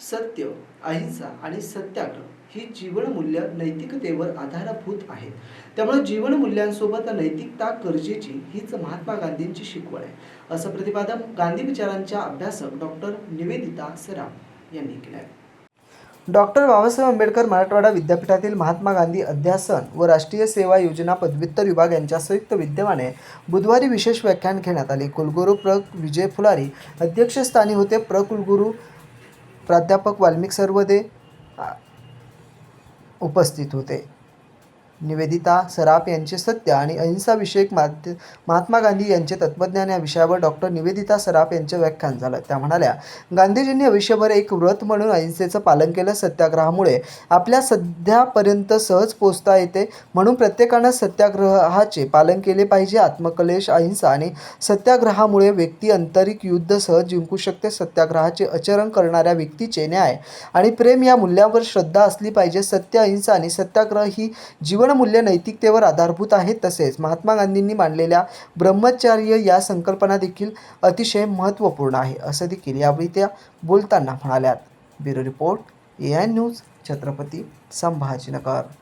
सत्य अहिंसा आणि सत्याग्रह ही जीवनमूल्य नैतिकतेवर आधारभूत आहेत. त्यामुळे जीवनमूल्यांसोबत नैतिकता गरजेची हीच महात्मा गांधींची शिकवण आहे. असं प्रतिपादन गांधी विचारांच्या अभ्यासक डॉक्टर निवेदिता सराम यांनी केलं आहे डॉक्टर बाबासाहेब आंबेडकर मराठवाडा विद्यापीठातील महात्मा गांधी अध्यासन व राष्ट्रीय सेवा योजना पदव्युत्तर विभाग यांच्या संयुक्त विद्यमाने बुधवारी विशेष व्याख्यान घेण्यात आले. कुलगुरू प्र. विजय फुलारी अध्यक्षस्थानी होते. प्र. कुलगुरू प्राध्यापक वाल्मिक सर्वदे उपस्थित होते. निवेदिता सराफ यांचे सत्य आणि अहिंसाविषयक माध्य महात्मा गांधी यांचे तत्त्वज्ञान या विषयावर डॉक्टर निवेदिता सराफ यांचे व्याख्यान झालं. त्या म्हणाल्या गांधीजींनी आयुष्यभर एक व्रत म्हणून अहिंसेचं पालन केलं. सत्याग्रहामुळे आपल्या सध्यापर्यंत सहज पोचता येते. म्हणून प्रत्येकानं सत्याग्रहाचे पालन केले पाहिजे. आत्मकलेश अहिंसा आणि सत्याग्रहामुळे व्यक्ती आंतरिक युद्ध सहज जिंकू शकते. सत्याग्रहाचे आचरण करणाऱ्या व्यक्तीचे न्याय आणि प्रेम या मूल्यांवर श्रद्धा असली पाहिजे. सत्य अहिंसा आणि सत्याग्रह ही जीवन जीवनमूल्य नैतिकतेवर आधारभूत आहेत तसेच महात्मा गांधींनी मांडलेल्या ब्रह्मचर्य या संकल्पना देखील अतिशय महत्त्वपूर्ण आहे असं देखील यावेळी त्या बोलताना म्हणाल्यात. Bureau report A I News Chhatrapati Sambhajinagar.